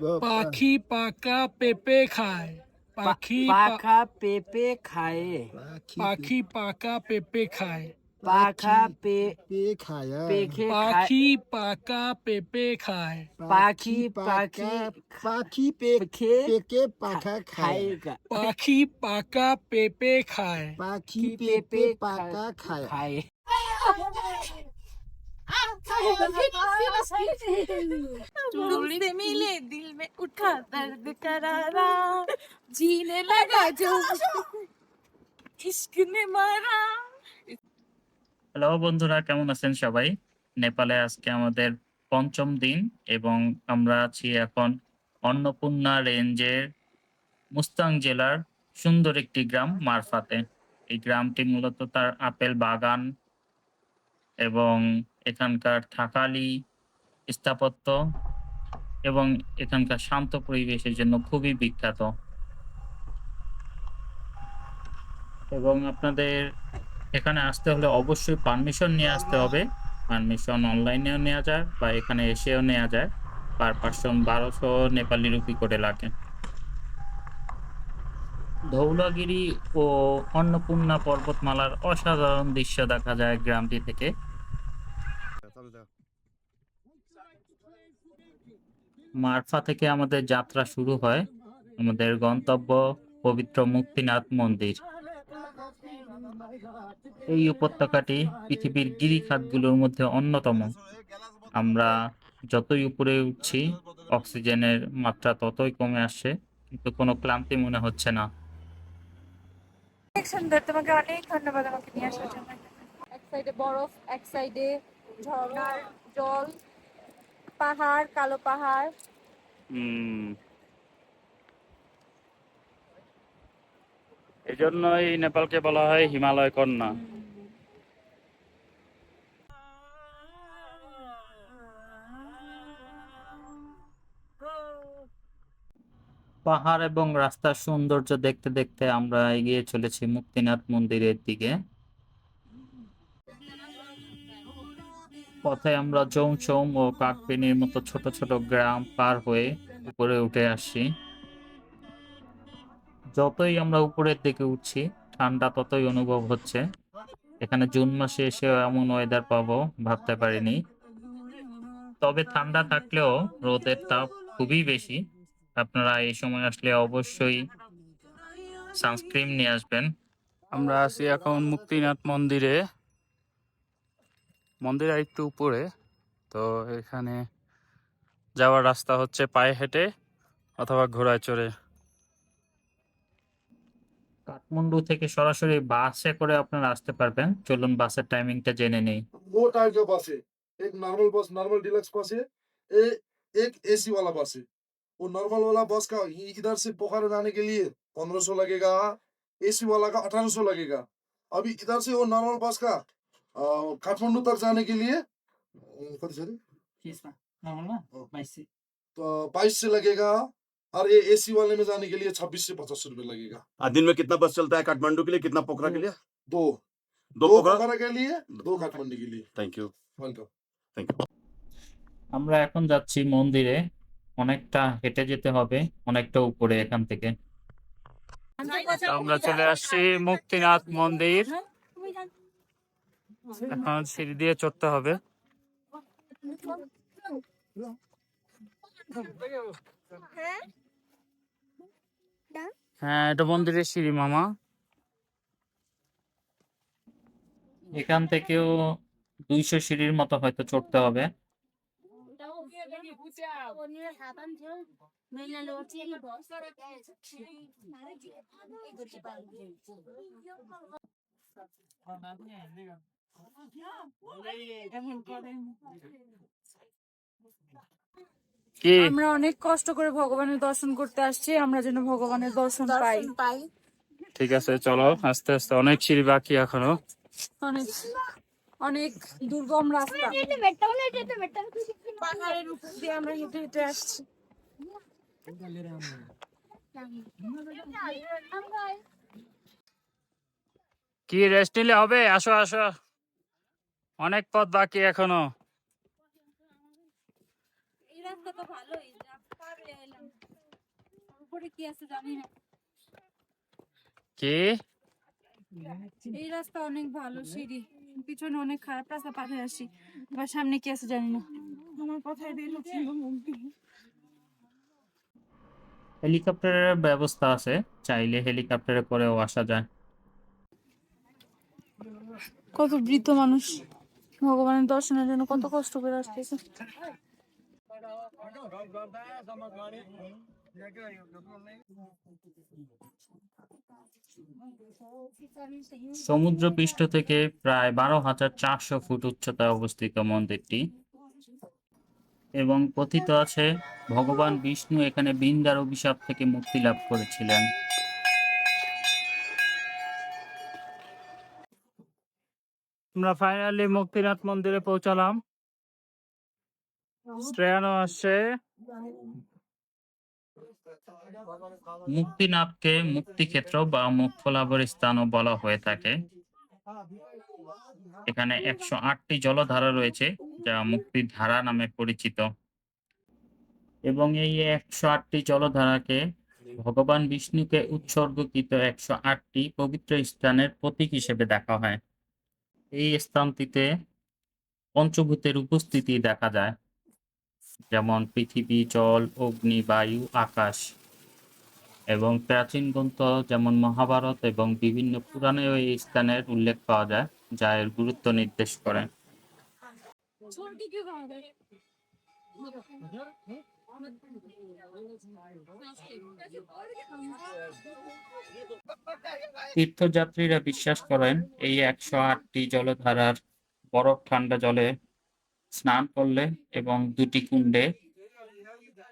Uh, पाखी पाका पेपे खाए। पाखी पाखा पेपे खाए। पाखी पाका पेपे खाए। पाखा पे पे खाया। पाखी पाका पेपे खाए। पाखी पाखी पाखी पे पेके पाखा खाएगा। पाखी पाका पेपे खाए। पाखी पेपे पाका खाए। খায় পাখি পেপে পাকা খায় খায় चूड़ी से मिले दिल में उठा दर्द करारा जीने लगा जो इश्क ने मारा হ্যালো বন্ধুরা কেমন আছেন সবাই নেপালে আজকে আমাদের পঞ্চম দিন এবং আমরা আছি এখন অন্নপূর্ণা রেঞ্জের মুস্তাং জেলার সুন্দর একটি গ্রাম মারফাতে এই গ্রামটি মূলত তার আপেল বাগান এবং এখানকার থাকালি স্থাপত্য এবং এখানকার শান্ত পরিবেশের জন্য খুবই বিখ্যাত। এবং আপনাদের এখানে আসতে হলে অবশ্যই পারমিশন নিয়ে আসতে হবে। পারমিশন অনলাইনেও নেওয়া যায় বা এখানে এসেও নেওয়া যায়। পার পার্সন বারোশো নেপালি রুপি করে লাগে। ধৌলাগিরি ও অন্নপূর্ণা পর্বতমালার অসাধারণ দৃশ্য দেখা যায় গ্রামটি থেকে। মারফা থেকে আমাদের যাত্রা শুরু হয়। আমাদের গন্তব্য পবিত্র মুক্তিনাথ মন্দির। এই উপত্যকাটি পৃথিবীর গিরিখাতগুলোর মধ্যে অন্যতম। আমরা যতই উপরে উঠছি, অক্সিজেনের মাত্রা ততই কমে আসছে, কিন্তু কোনো ক্লান্তি মনে হচ্ছে না। সুন্দর, তোমাকে অনেক ধন্যবাদ আমাকে নিয়ে আসার জন্য। এক সাইডে বরফ, এক সাইডে ঝর্ণার জল। পাহাড় কালো পাহাড়। এই জন্যই নেপালকে বলা হয় হিমালয় কন্যা। পাহাড় এবং রাস্তার সৌন্দর্য দেখতে দেখতে আমরা এগিয়ে চলেছি মুক্তিনাথ মন্দিরের দিকে। পথে আমরা জৌচৌম ও কাকপিনির মতো ছোট ছোট গ্রাম পার হয়ে উপরে উঠে আসছি যতই আমরা উপরের দিকে উঠছি, ঠান্ডা ততই অনুভব হচ্ছে। এখানে জুন মাসে এসে এমন ওয়েদার পাবো ভাবতে পারিনি। তবে ঠান্ডা থাকলেও রোদের তাপ খুবই বেশি। আপনারা এই সময় আসলে অবশ্যই সানস্ক্রিন নিয়ে আসবেন। আমরা আছি এখন মুক্তিনাথ মন্দিরে। মন্দির একটু উপরে তো এখানে যাওয়ার রাস্তা হচ্ছে পায়ে হেঁটে অথবা ঘোড়ায় চড়ে কাঠমান্ডু থেকে সরাসরি বাসে করে আপনারা আসতে পারবেন চলুন বাসের টাইমিংটা জেনে নেই दो टाइप का बस है एक नॉर्मल बस नॉर्मल डिलक्स बस है ए, एक एसी वाला बस है वो नॉर्मल वाला बस का इ- इधर से पोखरा जाने के लिए पंद्रह सौ लगेगा एसी वाला का अठारह सौ लगेगा अभी इधर से वो नॉर्मल बस का अ, काठमांडू तक जाने के लिए अ, कति छ अरे? तो बाईस से लगेगा और ये एसी वाले में जाने के लिए छब्बीस से पचास रुपए लगेगा आ, दिन में कितना बस चलता है काठमांडू के लिए कितना पोखरा के लिए दो दो दो पोखरा पोखरा के लिए दो काठमांडू के लिए thank you welcome thank you আমরা এখন যাচ্ছি মন্দিরে অনেকটা হেঁটে যেতে হবে অনেকটা উপরে এখান থেকে আমরা চলে আসছি মুক্তিনাথ মন্দির এখন সিঁড়ি দিয়ে চড়তে হবে। হ্যাঁ এটা মন্দিরের সিঁড়ি, মামা। এখান থেকেও দুইশো সিঁড়ির মতো হয়তো চড়তে হবে। আমরা অনেক কষ্ট করে ভগবানের দর্শন করতে আসছি আমরা যেন ভগবানের দর্শন পাই। ঠিক আছে চলো আস্তে আস্তে অনেক সিঁড়ি বাকি এখনও। অনেক অনেক দুর্গম রাস্তা। পাহাড়ের উপর দিয়ে আমরা হেঁটে হেঁটে আসছি। কি রেস্ট নিলে হবে? আসো আসো। অনেক পথ বাকি এখনও। এই রাস্তা তো ভালোই পারলে উপরে কি আছে জানি না। কে? এই রাস্তা অনেক ভালো সিঁড়ি। পিছনে অনেক খারাপ রাস্তা পাশে আসি। এবার সামনে কি আছে জানি না। আমার কথাই দিয়ে। হেলিকপ্টারের ব্যবস্থা আছে চাইলে হেলিকপ্টারে করেও আসা যায়। কত বৃদ্ধ মানুষ। ভগবানের দর্শনের জন্য কত কষ্ট করে আসতেছে। সমুদ্র পৃষ্ঠ থেকে প্রায় বারো হাজার চারশো ফুট উচ্চতায় অবস্থিত মন্দিরটি। এবং কথিত আছে, ভগবান বিষ্ণু এখানে বৃন্দার অভিশাপ থেকে মুক্তি লাভ করেছিলেন। আমরা ফাইনালি মুক্তিনাথ মন্দিরে পৌঁছালাম। শ্রেয়ানো আসছে। মুক্তিনাথকে মুক্তিক্ষেত্র বা মোক্ষ লাভের স্থানও বলা হয়ে থাকে। এখানে একশো আটটি জলধারা রয়েছে যা মুক্তির ধারা নামে পরিচিত। এবং এই একশো আটটি জলধারাকে ভগবান বিষ্ণুকে উৎসর্গকৃত একশো আটটি পবিত্র স্থানের প্রতীক হিসেবে দেখা হয়। এই স্থানটিতে পঞ্চভূতের উপস্থিতি দেখা যায়। যেমন পৃথিবী, জল, অগ্নি, বায়ু, আকাশ এবং প্রাচীন গ্রন্থ যেমন মহাভারত এবং বিভিন্ন পুরাণেও এই স্থানের উল্লেখ পাওয়া যায়, যা এর গুরুত্ব নির্দেশ করে। তীর্থযাত্রীরা বিশ্বাস করেন, এই একশো আটটি জলধারার বরফ ঠান্ডা জলে স্নান করলে এবং দুটি কুণ্ডে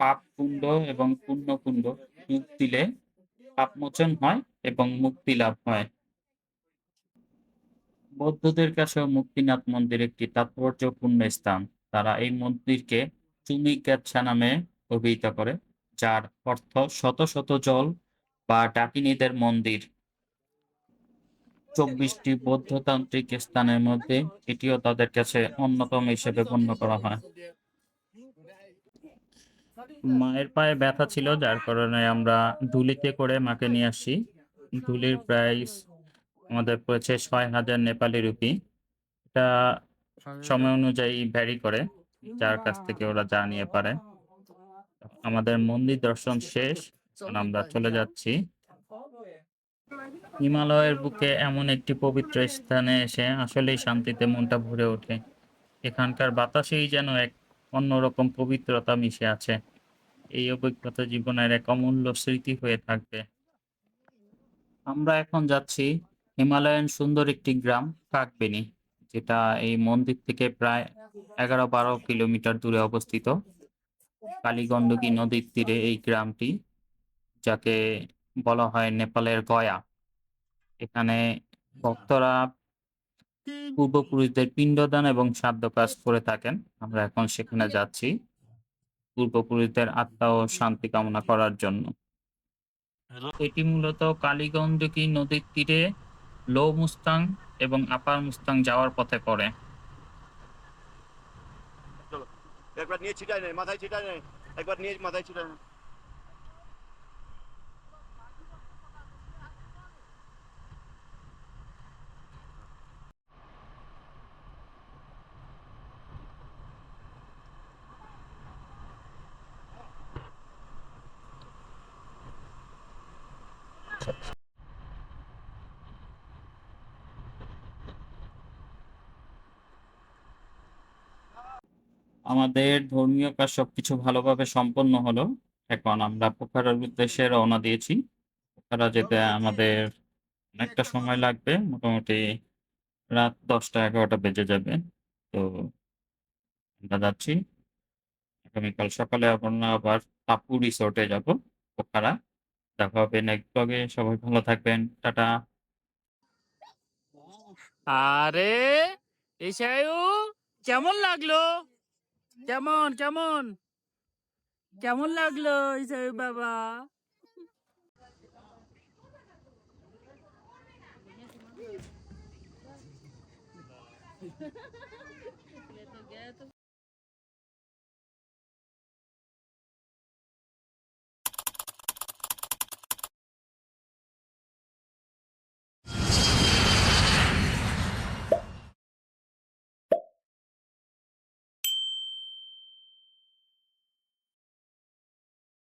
পাপ কুণ্ড এবং পুণ্য কুণ্ড ডুব দিলে পাপমোচন হয় এবং মুক্তি লাভ হয়। বৌদ্ধদের কাছেও মুক্তিনাথ মন্দির একটি তাৎপর্যপূর্ণ স্থান। তারা এই মন্দিরকে চুমিকাচ্ছা নামে অভিহিত করে। যার অর্থ শত শত জল বা ডাকিনীদের মন্দির। চব্বিশটি বৌদ্ধতান্ত্রিক স্থানের মধ্যে এটিও তাদের কাছে অন্যতম হিসেবে গণ্য করা হয়। মায়ের পায়ে ব্যথা ছিল, যার কারণে আমরা ধুলিতে করে মাকে নিয়ে আসি। ধুলির প্রাইস আমাদের পড়েছে ছয় হাজার নেপালি রুপি। এটা সময় অনুযায়ী ভ্যারি করে, যার কাছ থেকে ওরা যা নিয়ে পারে। আমাদের মন্দির দর্শন শেষ আমরা চলে যাচ্ছি। হিমালয়ের বুকে এমন একটি পবিত্র স্থানে এসে আসলেই শান্তিতে মনটা ভরে ওঠে। এখানকার বাতাসেই যেন এক অন্যরকম পবিত্রতা মিশে আছে। এই অভিজ্ঞতা জীবনের এক অমূল্য স্মৃতি হয়ে থাকবে। আমরা এখন যাচ্ছি হিমালয়ান সুন্দর একটি গ্রাম, কাকবেনি, যেটা এই মন্দির থেকে প্রায় এগারো বারো কিলোমিটার দূরে অবস্থিত। কালীগণ্ডকী নদীর তীরে এই গ্রামটি যাকে বলা হয় নেপালের গয়া। এখানে ভক্তরা পূর্বপুরুষদের পিণ্ডদান এবং শ্রাদ্ধ কাজ করে থাকেন। আমরা এখন সেখানে যাচ্ছি পূর্বপুরুষদের আত্মা ও শান্তি কামনা করার জন্য। এটি মূলত কালীগণ্ডকী নদীর তীরে লো মুস্তাং এবং আপার মুস্তাং যাওয়ার পথে পড়ে। একবার নিয়ে ছিটাই নেই মাথায় ছিটাই নেই একবার নিয়ে মাথায় ছিটাই নেই আমাদের ধর্মীয় কাজ সবকিছু ভালোভাবে সম্পন্ন হলো। এখন আমরা পোখারার উদ্দেশ্যে রওনা দিয়েছি। পোখারা যেতে আমাদের অনেকটা সময় লাগবে, মোটামুটি রাত দশটা এগারোটা বেজে যাবে। তো আমরা যাচ্ছি। আগামীকাল সকালে আমরা আবার টাপু রিসোর্টে যাব, পোখারা। দেখা হবে নেক্সট ব্লগে সবাই ভালো থাকবেন। টাটা। আরে এসায়ু কেমন লাগল? কেমন কেমন? কেমন লাগল এসায়ু বাবা?